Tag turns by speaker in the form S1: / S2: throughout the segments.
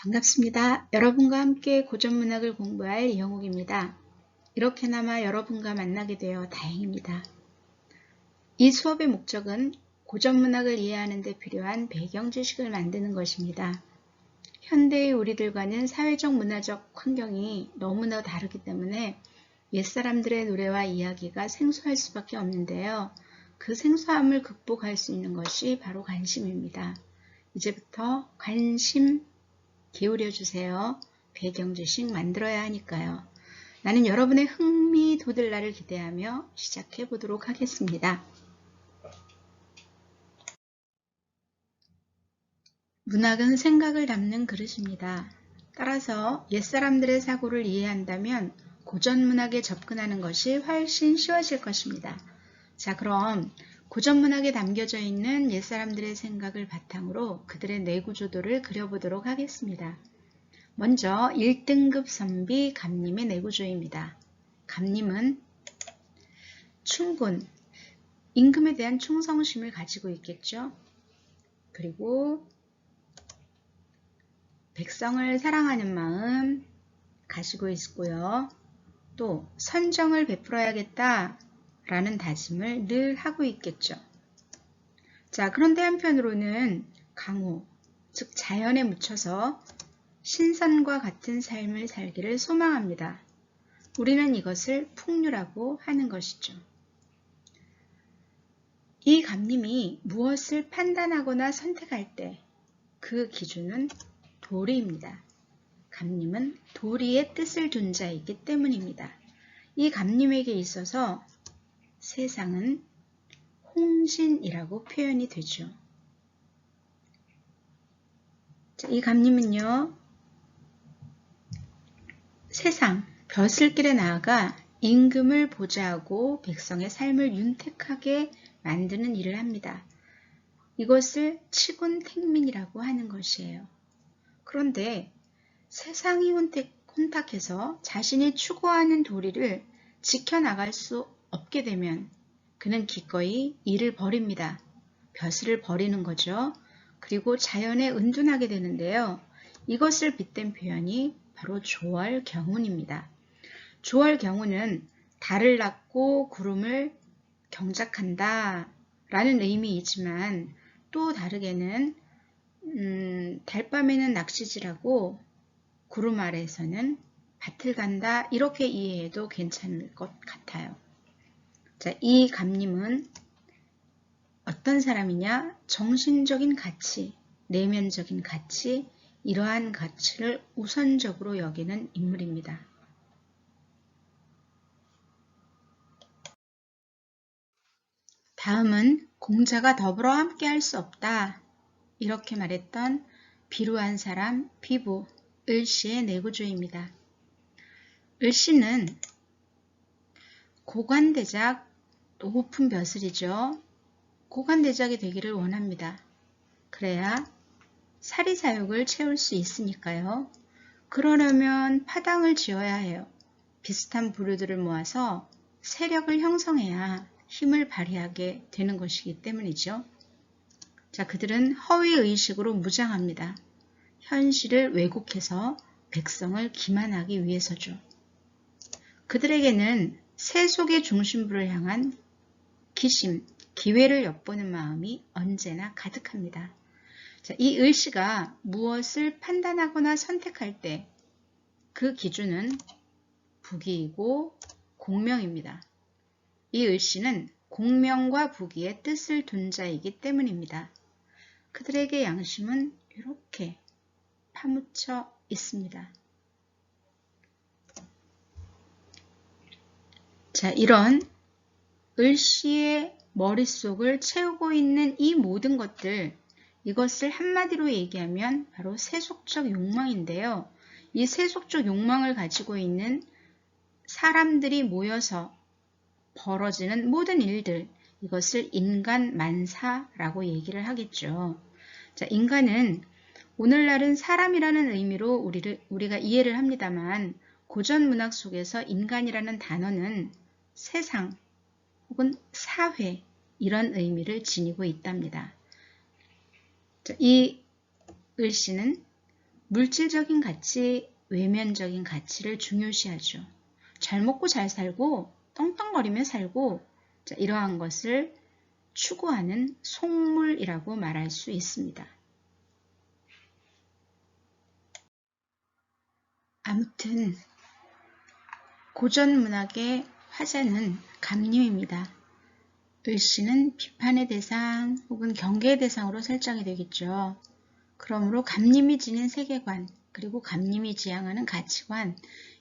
S1: 반갑습니다. 여러분과 함께 고전문학을 공부할 이영옥입니다. 이렇게나마 여러분과 만나게 되어 다행입니다. 이 수업의 목적은 고전문학을 이해하는 데 필요한 배경 지식을 만드는 것입니다. 현대의 우리들과는 사회적 문화적 환경이 너무나 다르기 때문에 옛사람들의 노래와 이야기가 생소할 수밖에 없는데요. 그 생소함을 극복할 수 있는 것이 바로 관심입니다. 이제부터 관심 기울여 주세요. 배경 지식 만들어야 하니까요. 나는 여러분의 흥미 돋을 날을 기대하며 시작해 보도록 하겠습니다. 문학은 생각을 담는 그릇입니다. 따라서 옛사람들의 사고를 이해한다면 고전 문학에 접근하는 것이 훨씬 쉬워질 것입니다. 자 그럼 고전 문학에 담겨져 있는 옛사람들의 생각을 바탕으로 그들의 뇌구조도를 그려보도록 하겠습니다. 먼저 1등급 선비 감님의 뇌구조입니다. 감님은 충군, 임금에 대한 충성심을 가지고 있겠죠. 그리고 백성을 사랑하는 마음 가지고 있고요. 또 선정을 베풀어야겠다 라는 다짐을 늘 하고 있겠죠. 자, 그런데 한편으로는 강호, 즉 자연에 묻혀서 신선과 같은 삶을 살기를 소망합니다. 우리는 이것을 풍류라고 하는 것이죠. 이 감님이 무엇을 판단하거나 선택할 때 그 기준은 도리입니다. 감님은 도리의 뜻을 둔 자이기 때문입니다. 이 감님에게 있어서 세상은 홍신이라고 표현이 되죠. 자, 이 감님은요. 세상, 벼슬길에 나아가 임금을 보좌하고 백성의 삶을 윤택하게 만드는 일을 합니다. 이것을 치군 택민이라고 하는 것이에요. 그런데 세상이 혼탁해서 자신이 추구하는 도리를 지켜나갈 수 없게 되면 그는 기꺼이 일을 버립니다. 벼슬을 버리는 거죠. 그리고 자연에 은둔하게 되는데요. 이것을 빗댄 표현이 바로 조월 경운입니다. 조월 경운은 달을 낳고 구름을 경작한다 라는 의미이지만 또 다르게는 음, 달밤에는 낚시질하고 구름 아래에서는 밭을 간다 이렇게 이해해도 괜찮을 것 같아요. 자, 이 감님은 어떤 사람이냐? 정신적인 가치, 내면적인 가치, 이러한 가치를 우선적으로 여기는 인물입니다. 다음은 공자가 더불어 함께 할 수 없다. 이렇게 말했던 비루한 사람, 비부, 을씨의 내구조입니다. 을씨는 고관대작 높은 벼슬이죠. 고관대작이 되기를 원합니다. 그래야 사리사욕을 채울 수 있으니까요. 그러려면 파당을 지어야 해요. 비슷한 부류들을 모아서 세력을 형성해야 힘을 발휘하게 되는 것이기 때문이죠. 자, 그들은 허위의식으로 무장합니다. 현실을 왜곡해서 백성을 기만하기 위해서죠. 그들에게는 세 속의 중심부를 향한 기심, 기회를 엿보는 마음이 언제나 가득합니다. 자, 이 을씨가 무엇을 판단하거나 선택할 때 그 기준은 부기이고 공명입니다. 이 을씨는 공명과 부기의 뜻을 둔 자이기 때문입니다. 그들에게 양심은 이렇게 파묻혀 있습니다. 자, 이런 을씨의 머릿속을 채우고 있는 이 모든 것들, 이것을 한마디로 얘기하면 바로 세속적 욕망인데요. 이 세속적 욕망을 가지고 있는 사람들이 모여서 벌어지는 모든 일들, 이것을 인간 만사라고 얘기를 하겠죠. 자, 인간은 오늘날은 사람이라는 의미로 우리를, 우리가 이해를 합니다만 고전 문학 속에서 인간이라는 단어는 세상 혹은 사회 이런 의미를 지니고 있답니다. 이 을씨는 물질적인 가치, 외면적인 가치를 중요시하죠. 잘 먹고 잘 살고 떵떵거리며 살고 자, 이러한 것을 추구하는 속물이라고 말할 수 있습니다. 아무튼 고전 문학의 화자는 감림입니다. 을씨는 비판의 대상 혹은 경계의 대상으로 설정이 되겠죠. 그러므로 감림이 지닌 세계관 그리고 감림이 지향하는 가치관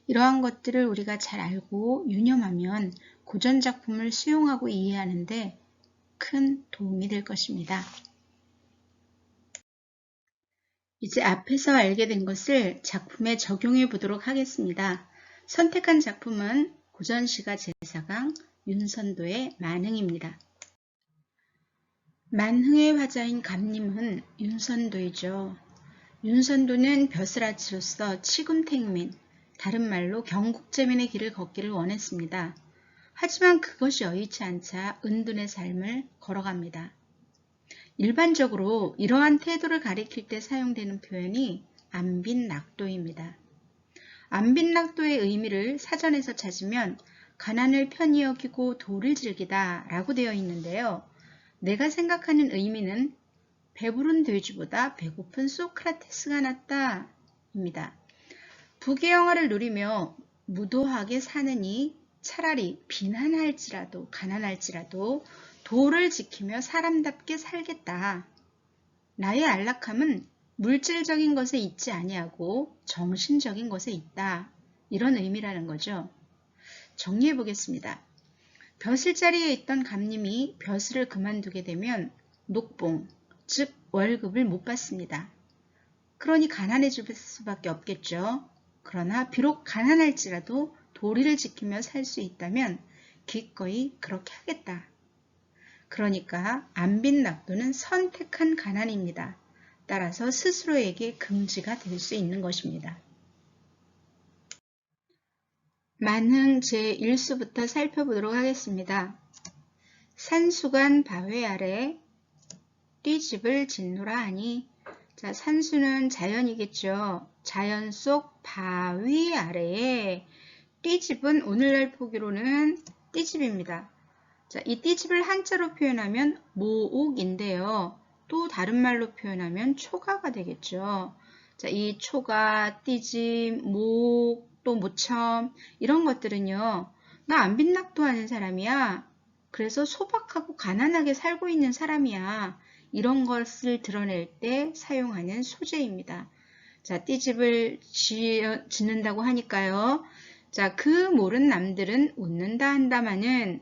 S1: 이러한 것들을 우리가 잘 알고 유념하면 고전 작품을 수용하고 이해하는데 큰 도움이 될 것입니다. 이제 앞에서 알게 된 것을 작품에 적용해 보도록 하겠습니다. 선택한 작품은 고전시가 제사강 윤선도의 만흥입니다. 만흥의 화자인 감님은 윤선도이죠. 윤선도는 벼슬아치로서 치군택민, 다른 말로 경국제민의 길을 걷기를 원했습니다. 하지만 그것이 여의치 않자 은둔의 삶을 걸어갑니다. 일반적으로 이러한 태도를 가리킬 때 사용되는 표현이 안빈 낙도입니다. 안빈낙도의 의미를 사전에서 찾으면 가난을 편히 여기고 도를 즐기다 라고 되어 있는데요. 내가 생각하는 의미는 배부른 돼지보다 배고픈 소크라테스가 낫다 입니다. 부귀영화를 누리며 무도하게 사느니 차라리 비난할지라도 가난할지라도 도를 지키며 사람답게 살겠다. 나의 안락함은 물질적인 것에 있지 아니하고 정신적인 것에 있다. 이런 의미라는 거죠. 정리해 보겠습니다. 벼슬 자리에 있던 감님이 벼슬을 그만두게 되면 녹봉, 즉 월급을 못 받습니다. 그러니 가난해질 수밖에 없겠죠. 그러나 비록 가난할지라도 도리를 지키며 살 수 있다면 기꺼이 그렇게 하겠다. 그러니까 안빈 낙도는 선택한 가난입니다. 따라서 스스로에게 금지가 될 수 있는 것입니다. 만흥 제1수부터 살펴보도록 하겠습니다. 산수간 바회 아래 띠집을 짓노라 하니 자 산수는 자연이겠죠. 자연 속 바위 아래에 띠집은 오늘날 포기로는 띠집입니다. 자, 이 띠집을 한자로 표현하면 모옥인데요. 또 다른 말로 표현하면 초가가 되겠죠. 자, 이 초가, 띠집, 목, 또 모첨 이런 것들은요. 나 안 빈낙도 하는 사람이야. 그래서 소박하고 가난하게 살고 있는 사람이야. 이런 것을 드러낼 때 사용하는 소재입니다. 자, 띠집을 짓는다고 하니까요. 자, 그 모른 남들은 웃는다 한다마는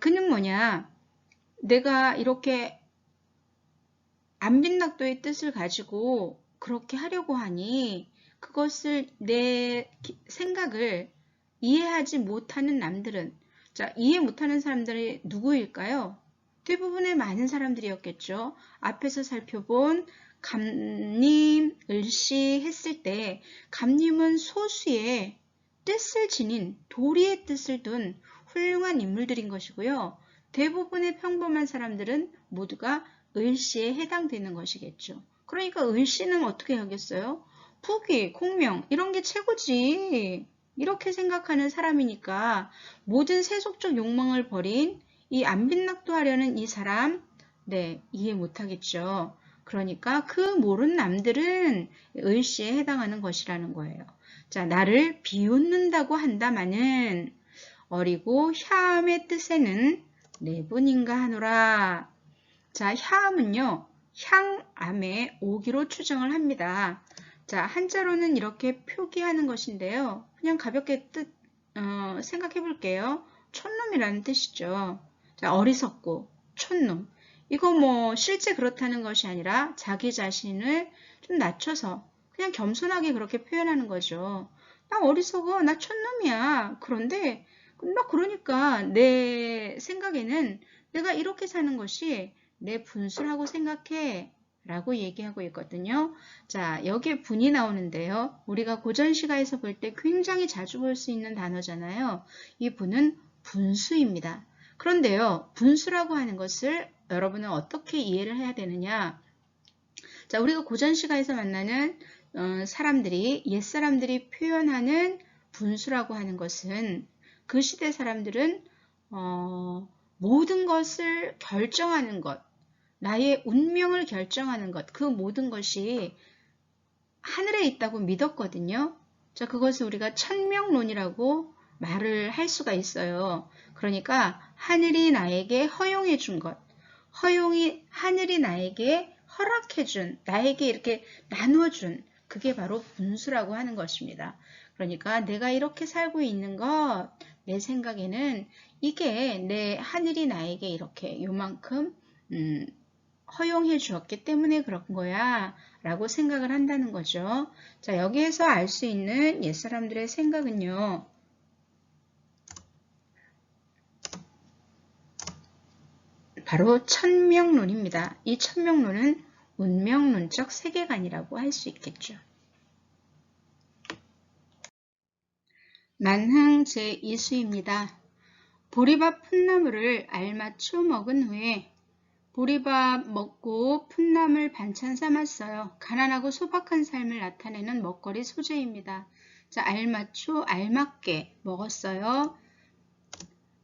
S1: 그는 뭐냐? 내가 이렇게 안빈낙도의 뜻을 가지고 그렇게 하려고 하니 그것을 내 생각을 이해하지 못하는 남들은 자 이해 못하는 사람들이 누구일까요? 대부분의 많은 사람들이었겠죠. 앞에서 살펴본 감님, 을시 했을 때 감님은 소수의 뜻을 지닌 도리의 뜻을 둔 훌륭한 인물들인 것이고요. 대부분의 평범한 사람들은 모두가 을씨에 해당되는 것이겠죠. 그러니까 을씨는 어떻게 하겠어요? 부귀, 공명 이런 게 최고지. 이렇게 생각하는 사람이니까 모든 세속적 욕망을 버린 이 안빈낙도 하려는 이 사람 네 이해 못하겠죠. 그러니까 그 모른 남들은 을씨에 해당하는 것이라는 거예요. 자 나를 비웃는다고 한다마는 어리고 샤암의 뜻에는 내분인가 하노라. 자, 샤암은요, 향암의 오기로 추정을 합니다. 자, 한자로는 이렇게 표기하는 것인데요. 그냥 가볍게 뜻, 어, 생각해 볼게요. 촌놈이라는 뜻이죠. 자, 어리석고, 촌놈. 이거 뭐 실제 그렇다는 것이 아니라 자기 자신을 좀 낮춰서 그냥 겸손하게 그렇게 표현하는 거죠. 나 어리석어, 나 촌놈이야. 그런데 나 그러니까 내 생각에는 내가 이렇게 사는 것이 내 분수라고 생각해 라고 얘기하고 있거든요. 자, 여기에 분이 나오는데요. 우리가 고전시가에서 볼 때 굉장히 자주 볼 수 있는 단어잖아요. 이 분은 분수입니다. 그런데요, 분수라고 하는 것을 여러분은 어떻게 이해를 해야 되느냐? 자, 우리가 고전시가에서 만나는 어, 사람들이 옛사람들이 표현하는 분수라고 하는 것은 그 시대 사람들은 어, 모든 것을 결정하는 것, 나의 운명을 결정하는 것, 그 모든 것이 하늘에 있다고 믿었거든요. 자, 그것을 우리가 천명론이라고 말을 할 수가 있어요. 그러니까 하늘이 나에게 허용해 준 것, 허용이 하늘이 나에게 허락해 준, 나에게 이렇게 나누어 준 그게 바로 분수라고 하는 것입니다. 그러니까 내가 이렇게 살고 있는 것, 내 생각에는 이게 내 하늘이 나에게 이렇게 요만큼 음, 허용해 주었기 때문에 그런 거야 라고 생각을 한다는 거죠. 자 여기에서 알 수 있는 옛사람들의 생각은요. 바로 천명론입니다. 이 천명론은 운명론적 세계관이라고 할 수 있겠죠. 만흥 제2수입니다. 보리밥 풋나물을 알맞춰 먹은 후에 보리밥 먹고 풋나물 반찬 삼았어요. 가난하고 소박한 삶을 나타내는 먹거리 소재입니다. 자, 알맞춰 알맞게 먹었어요.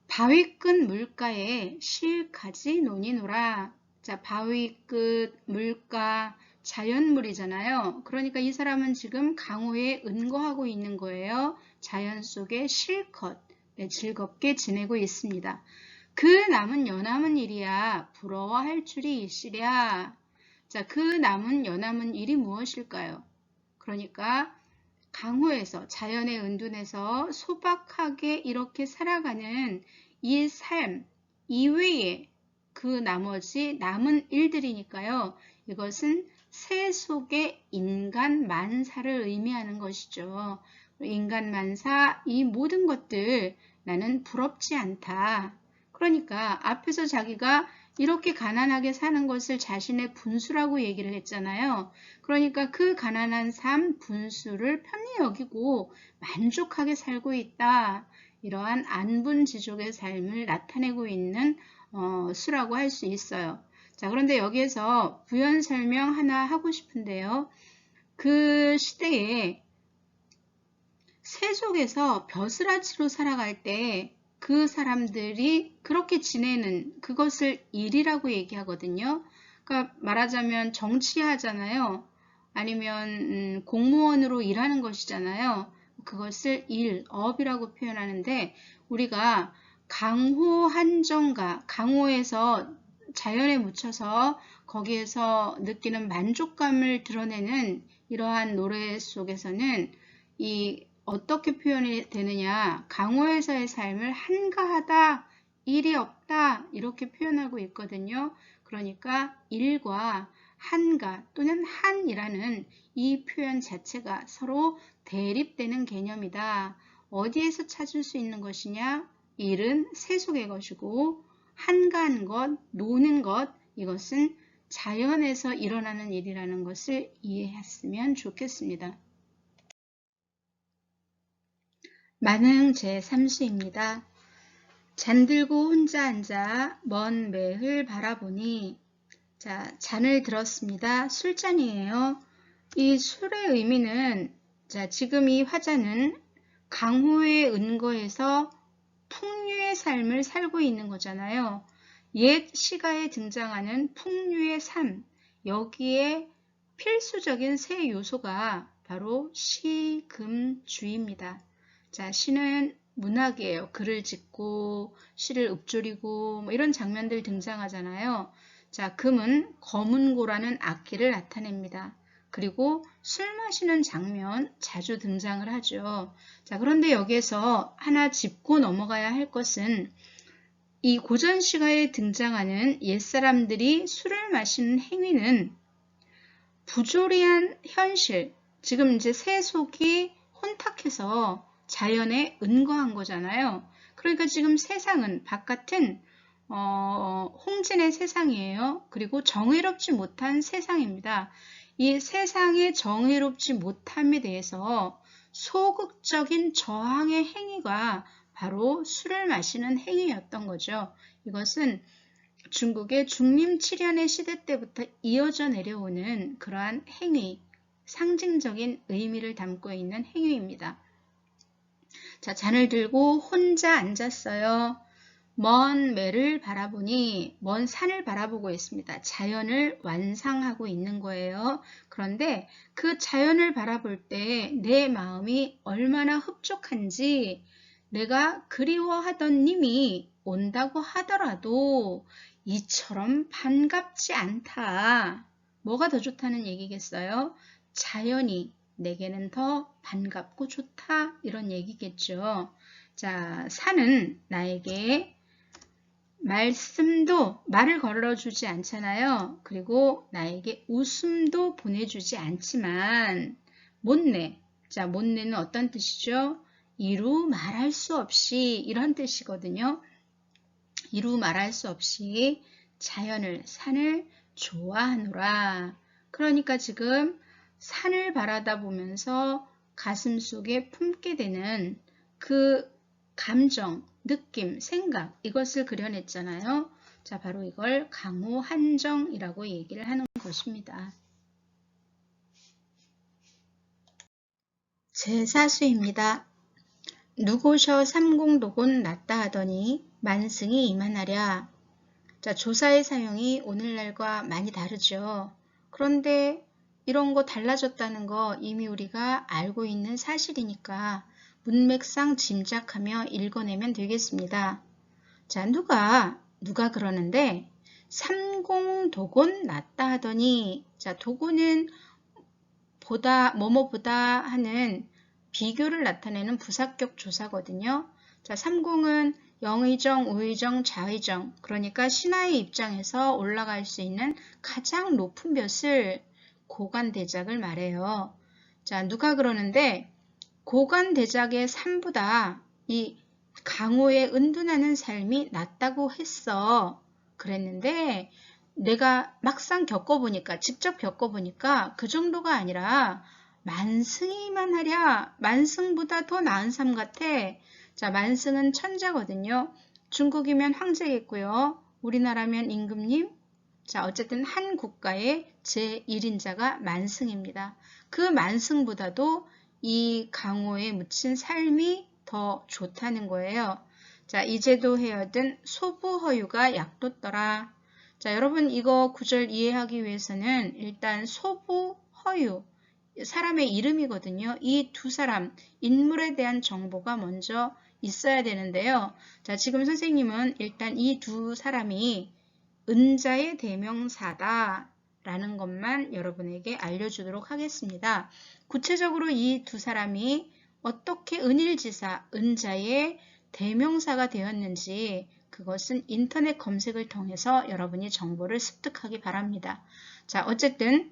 S1: 바위 끝 물가에 실가지 논이노라. 자, 바위 끝 물가 자연물이잖아요. 그러니까 이 사람은 지금 강호에 은거하고 있는 거예요. 자연 속에 실컷 네, 즐겁게 지내고 있습니다. 그 남은 여남은 일이야 부러워할 줄이 있으랴. 자, 그 남은 여남은 일이 무엇일까요? 그러니까 강호에서 자연의 은둔에서 소박하게 이렇게 살아가는 이 삶 이외에 그 나머지 남은 일들이니까요. 이것은 새 속의 인간 만사를 의미하는 것이죠. 인간 만사 이 모든 것들 나는 부럽지 않다. 그러니까 앞에서 자기가 이렇게 가난하게 사는 것을 자신의 분수라고 얘기를 했잖아요. 그러니까 그 가난한 삶 분수를 편히 여기고 만족하게 살고 있다. 이러한 안분지족의 삶을 나타내고 있는 어, 수라고 할 수 있어요. 자, 그런데 여기에서 부연 설명 하나 하고 싶은데요. 그 시대에 세속에서 벼슬아치로 살아갈 때 그 사람들이 그렇게 지내는 그것을 일이라고 얘기하거든요. 그러니까 말하자면 정치하잖아요. 아니면 음, 공무원으로 일하는 것이잖아요. 그것을 일, 업이라고 표현하는데 우리가 강호 한정가, 강호에서 자연에 묻혀서 거기에서 느끼는 만족감을 드러내는 이러한 노래 속에서는 이 어떻게 표현이 되느냐? 강호에서의 삶을 한가하다 일이 없다 이렇게 표현하고 있거든요. 그러니까 일과 한가 또는 한이라는 이 표현 자체가 서로 대립되는 개념이다. 어디에서 찾을 수 있는 것이냐? 일은 세속의 것이고 한가한 것 노는 것 이것은 자연에서 일어나는 일이라는 것을 이해했으면 좋겠습니다. 만흥 제3수입니다. 잔들고 혼자 앉아 먼 매를 바라보니 자 잔을 들었습니다. 술잔이에요. 이 술의 의미는 자 지금 이 화자는 강호의 은거에서 풍류의 삶을 살고 있는 거잖아요. 옛 시가에 등장하는 풍류의 삶 여기에 필수적인 세 요소가 바로 시, 금, 주입니다. 자, 시는 문학이에요. 글을 짓고 시를 읊조리고 뭐 이런 장면들 등장하잖아요. 자, 금은 검은고라는 악기를 나타냅니다. 그리고 술 마시는 장면 자주 등장을 하죠. 자, 그런데 여기에서 하나 짚고 넘어가야 할 것은 이 고전 시가에 등장하는 옛사람들이 술을 마시는 행위는 부조리한 현실, 지금 이제 세속이 혼탁해서 자연에 은거한 거잖아요. 그러니까 지금 세상은 바깥은 어, 홍진의 세상이에요. 그리고 정의롭지 못한 세상입니다. 이 세상의 정의롭지 못함에 대해서 소극적인 저항의 행위가 바로 술을 마시는 행위였던 거죠. 이것은 중국의 중림칠연의 시대 때부터 이어져 내려오는 그러한 행위, 상징적인 의미를 담고 있는 행위입니다. 자, 잔을 들고 혼자 앉았어요. 먼 매를 바라보니 먼 산을 바라보고 있습니다. 자연을 완상하고 있는 거예요. 그런데 그 자연을 바라볼 때 내 마음이 얼마나 흡족한지 내가 그리워하던 님이 온다고 하더라도 이처럼 반갑지 않다. 뭐가 더 좋다는 얘기겠어요? 자연이 내게는 더 반갑고 좋다. 이런 얘기겠죠. 자, 산은 나에게 말씀도 말을 걸어주지 않잖아요. 그리고 나에게 웃음도 보내주지 않지만 못내. 자, 못내는 어떤 뜻이죠? 이루 말할 수 없이 이런 뜻이거든요. 이루 말할 수 없이 자연을 산을 좋아하노라. 그러니까 지금 산을 바라다 보면서 가슴 속에 품게 되는 그 감정, 느낌, 생각 이것을 그려냈잖아요. 자, 바로 이걸 강호 한정이라고 얘기를 하는 것입니다. 제사수입니다. 누구셔 삼공도곤 낫다 하더니 만승이 이만하랴. 자, 조사의 사용이 오늘날과 많이 다르죠. 그런데 이런 거 달라졌다는 거 이미 우리가 알고 있는 사실이니까 문맥상 짐작하며 읽어내면 되겠습니다. 자, 누가, 누가 그러는데 삼공도곤 낫다 하더니 자, 도곤은 보다, 뭐뭐보다 하는 비교를 나타내는 부사격 조사거든요. 자, 30은 영의정, 우의정, 좌의정 그러니까 신하의 입장에서 올라갈 수 있는 가장 높은 볕을 고관대작을 말해요. 자, 누가 그러는데 고관대작의 삶보다 이 강호의 은둔하는 삶이 낫다고 했어. 그랬는데 내가 막상 겪어보니까 직접 겪어보니까 그 정도가 아니라 만승이만 하랴 만승보다 더 나은 삶 같아. 자 만승은 천자거든요. 중국이면 황제겠고요. 우리나라면 임금님. 자 어쨌든 한 국가의 제1인자가 만승입니다. 그 만승보다도 이 강호에 묻힌 삶이 더 좋다는 거예요. 자 이제도 헤어든 소부허유가 약돋더라. 자, 여러분 이거 구절 이해하기 위해서는 일단 소부, 허유, 사람의 이름이거든요. 이 두 사람, 인물에 대한 정보가 먼저 있어야 되는데요. 자, 지금 선생님은 일단 이 두 사람이 은자의 대명사다 라는 것만 여러분에게 알려주도록 하겠습니다. 구체적으로 이 두 사람이 어떻게 은일지사, 은자의 대명사가 되었는지 그것은 인터넷 검색을 통해서 여러분이 정보를 습득하기 바랍니다. 자, 어쨌든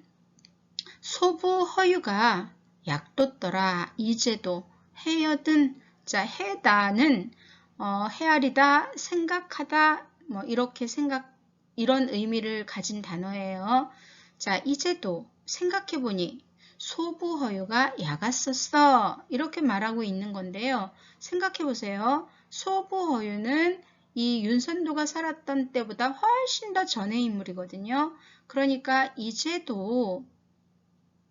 S1: 소부 허유가 약돋더라 이제도 헤어든 자 해다는 어, 헤아리다 생각하다 뭐 이렇게 생각 이런 의미를 가진 단어예요. 자 이제도 생각해 보니 소부 허유가 약았었어 이렇게 말하고 있는 건데요. 생각해 보세요. 소부 허유는 이 윤선도가 살았던 때보다 훨씬 더 전의 인물이거든요. 그러니까 이제도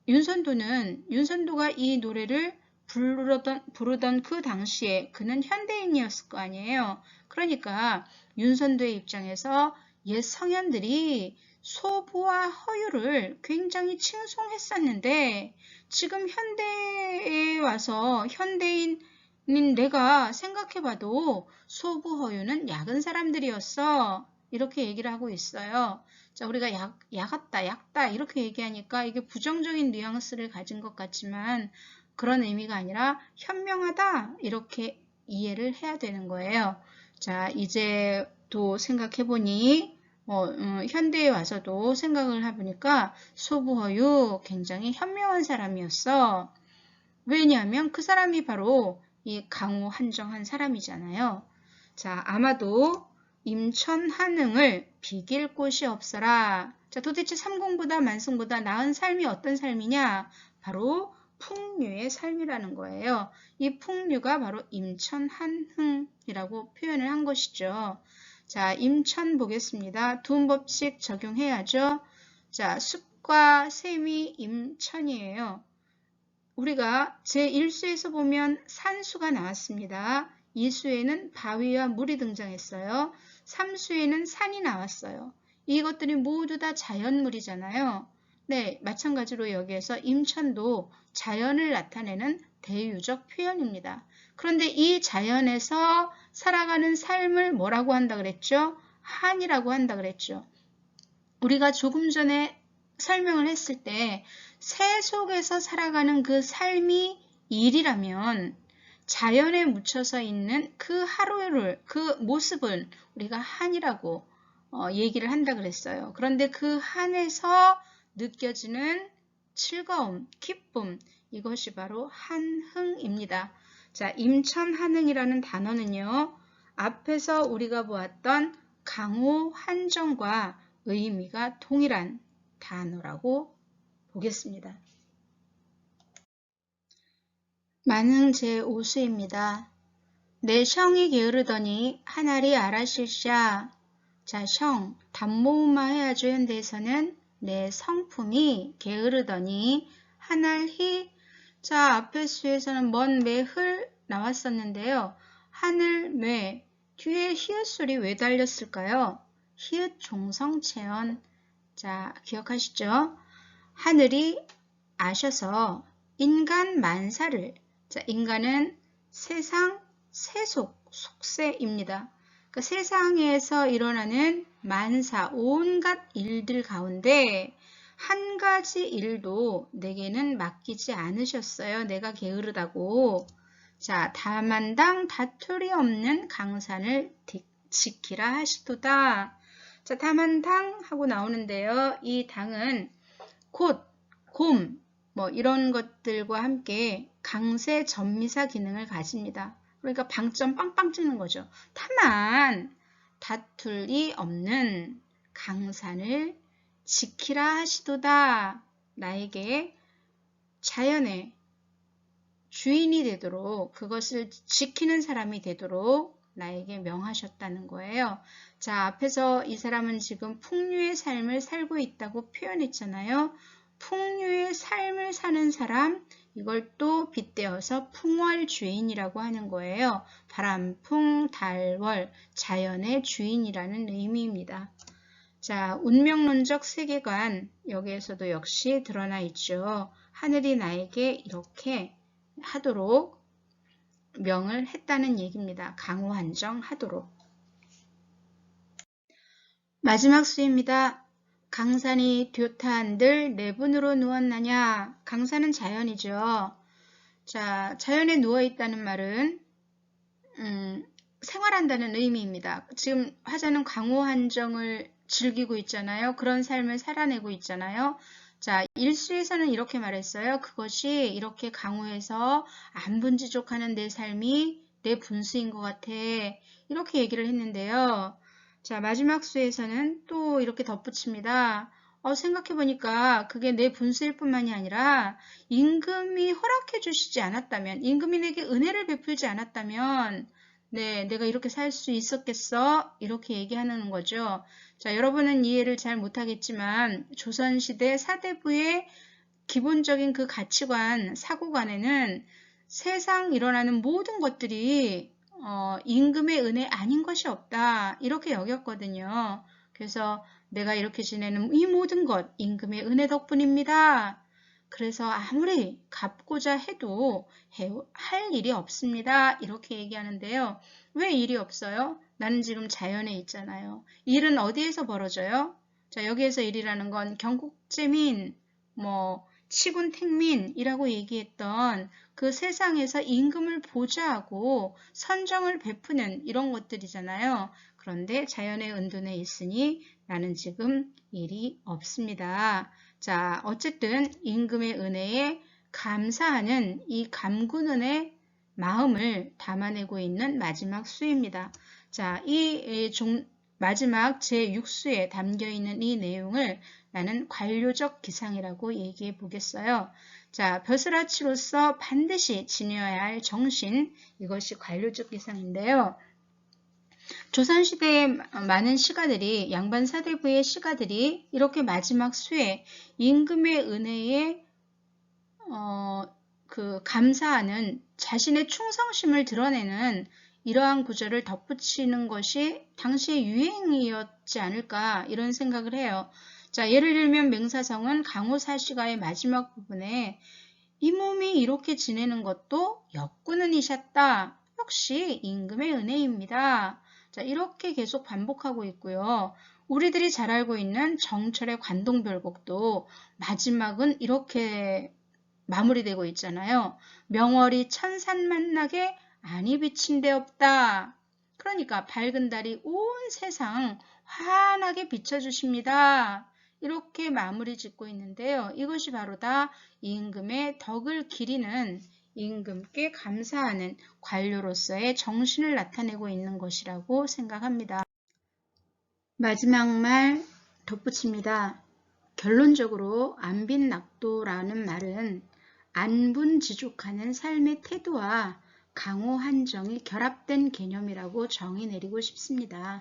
S1: 윤선도는 윤선도가 이 노래를 부르던, 부르던 그 당시에 그는 현대인이었을 거 아니에요. 그러니까 윤선도의 입장에서 옛 성현들이 소부와 허유를 굉장히 칭송했었는데 지금 현대에 와서 현대인 인 내가 생각해봐도 소부 허유는 약은 사람들이었어. 이렇게 얘기를 하고 있어요. 자, 우리가 약, 약았다, 약다 이렇게 얘기하니까 이게 부정적인 뉘앙스를 가진 것 같지만 그런 의미가 아니라 현명하다 이렇게 이해를 해야 되는 거예요. 자, 이제 또 생각해보니 어, 음, 현대에 와서도 생각을 해보니까 소부허유 굉장히 현명한 사람이었어. 왜냐하면 그 사람이 바로 이 강호 한정한 사람이잖아요. 자, 아마도 임천 한응을 비길 곳이 없어라. 자, 도대체 삼공보다 만승보다 나은 삶이 어떤 삶이냐? 바로 풍류의 삶이라는 거예요. 이 풍류가 바로 임천 한흥이라고 표현을 한 것이죠. 자, 임천 보겠습니다. 두음 법칙 적용해야죠. 자, 숲 꽃과 샘이 임천이에요. 우리가 제1수에서 보면 산수가 나왔습니다. 2수에는 바위와 물이 등장했어요. 3수에는 산이 나왔어요. 이것들이 모두 다 자연물이잖아요. 네, 마찬가지로 여기에서 임천도 자연을 나타내는 대유적 표현입니다. 그런데 이 자연에서 살아가는 삶을 뭐라고 한다 그랬죠? 한이라고 한다 그랬죠. 우리가 조금 전에 설명을 했을 때 새 속에서 살아가는 그 삶이 일이라면 자연에 묻혀서 있는 그 하루를 그 모습은 우리가 한이라고 어, 얘기를 한다 그랬어요. 그런데 그 한에서 느껴지는 즐거움, 기쁨 이것이 바로 한흥입니다. 자, 임천한흥이라는 단어는요. 앞에서 우리가 보았던 강호 한정과 의미가 동일한 단어라고 보겠습니다. 만흥 제5수입니다. 내 성이 게으르더니 하나리 알아실샤. 자, 성, 단모음마 해야죠. 현대에서는 내 성품이 게으르더니 하날히 자, 앞에 수에서는 먼 매 흘 나왔었는데요. 하늘 매 뒤에 히읗 소리 왜 달렸을까요? 히읗 종성체언 자, 기억하시죠? 하늘이 아셔서 인간 만사를 자, 인간은 세상 세속 속세입니다. 그 세상에서 일어나는 만사 온갖 일들 가운데 한 가지 일도 내게는 맡기지 않으셨어요. 내가 게으르다고. 자, 다만당 다툴이 없는 강산을 지키라 하시도다. 자, 다만당 하고 나오는데요. 이 당은 곧, 곰, 뭐 이런 것들과 함께 강세 전미사 기능을 가집니다. 그러니까 방점 빵빵 찍는 거죠. 다만 다툴이 없는 강산을 지키라 하시도다. 나에게 자연의 주인이 되도록 그것을 지키는 사람이 되도록 나에게 명하셨다는 거예요. 자, 앞에서 이 사람은 지금 풍류의 삶을 살고 있다고 표현했잖아요. 풍류의 삶을 사는 사람, 이걸 또 빗대어서 풍월 주인이라고 하는 거예요. 바람 풍, 달 월, 자연의 주인이라는 의미입니다. 자, 운명론적 세계관 여기에서도 역시 드러나 있죠. 하늘이 나에게 이렇게 하도록 명을 했다는 얘기입니다. 강호 한정하도록. 마지막 수입니다. 강산이 듀타한들 내분으로 누웠나냐? 강산은 자연이죠. 자, 자연에 누워 있다는 말은 음, 생활한다는 의미입니다. 지금 화자는 강호 한정을 즐기고 있잖아요. 그런 삶을 살아내고 있잖아요. 자, 일수에서는 이렇게 말했어요. 그것이 이렇게 강호해서 안분지족하는 내 삶이 내 분수인 것 같아. 이렇게 얘기를 했는데요. 자, 마지막 수에서는 또 이렇게 덧붙입니다. 어, 생각해보니까 그게 내 분수일 뿐만이 아니라 임금이 허락해 주시지 않았다면, 임금이 내게 은혜를 베풀지 않았다면, 네, 내가 이렇게 살 수 있었겠어? 이렇게 얘기하는 거죠. 자, 여러분은 이해를 잘 못하겠지만 조선시대 사대부의 기본적인 그 가치관, 사고관에는 세상 일어나는 모든 것들이 어, 임금의 은혜 아닌 것이 없다. 이렇게 여겼거든요. 그래서 내가 이렇게 지내는 이 모든 것 임금의 은혜 덕분입니다. 그래서 아무리 갚고자 해도 할 일이 없습니다. 이렇게 얘기하는데요. 왜 일이 없어요? 나는 지금 자연에 있잖아요. 일은 어디에서 벌어져요? 자, 여기에서 일이라는 건 경국제민, 뭐 치군택민이라고 얘기했던 그 세상에서 임금을 보좌하고 선정을 베푸는 이런 것들이잖아요. 그런데 자연의 은둔에 있으니 나는 지금 일이 없습니다. 자, 어쨌든 임금의 은혜에 감사하는 이 감군은의 마음을 담아내고 있는 마지막 수입니다. 자, 이 종, 마지막 제6수에 담겨 있는 이 내용을 나는 관료적 기상이라고 얘기해 보겠어요. 자, 벼슬아치로서 반드시 지녀야 할 정신, 이것이 관료적 기상인데요. 조선시대의 많은 시가들이 양반 사대부의 시가들이 이렇게 마지막 수에 임금의 은혜에 어, 그 감사하는 자신의 충성심을 드러내는 이러한 구절을 덧붙이는 것이 당시의 유행이었지 않을까 이런 생각을 해요. 자, 예를 들면 맹사성은 강호사시가의 마지막 부분에 이 몸이 이렇게 지내는 것도 역군은이셨다. 역시 임금의 은혜입니다. 자, 이렇게 계속 반복하고 있고요. 우리들이 잘 알고 있는 정철의 관동별곡도 마지막은 이렇게 마무리되고 있잖아요. 명월이 천산 만나게 아니 비친 데 없다. 그러니까 밝은 달이 온 세상 환하게 비춰주십니다. 이렇게 마무리 짓고 있는데요. 이것이 바로 다 임금의 덕을 기리는 임금께 감사하는 관료로서의 정신을 나타내고 있는 것이라고 생각합니다. 마지막 말 덧붙입니다. 결론적으로 안빈낙도라는 말은 안분지족하는 삶의 태도와 강호 한정이 결합된 개념이라고 정의 내리고 싶습니다.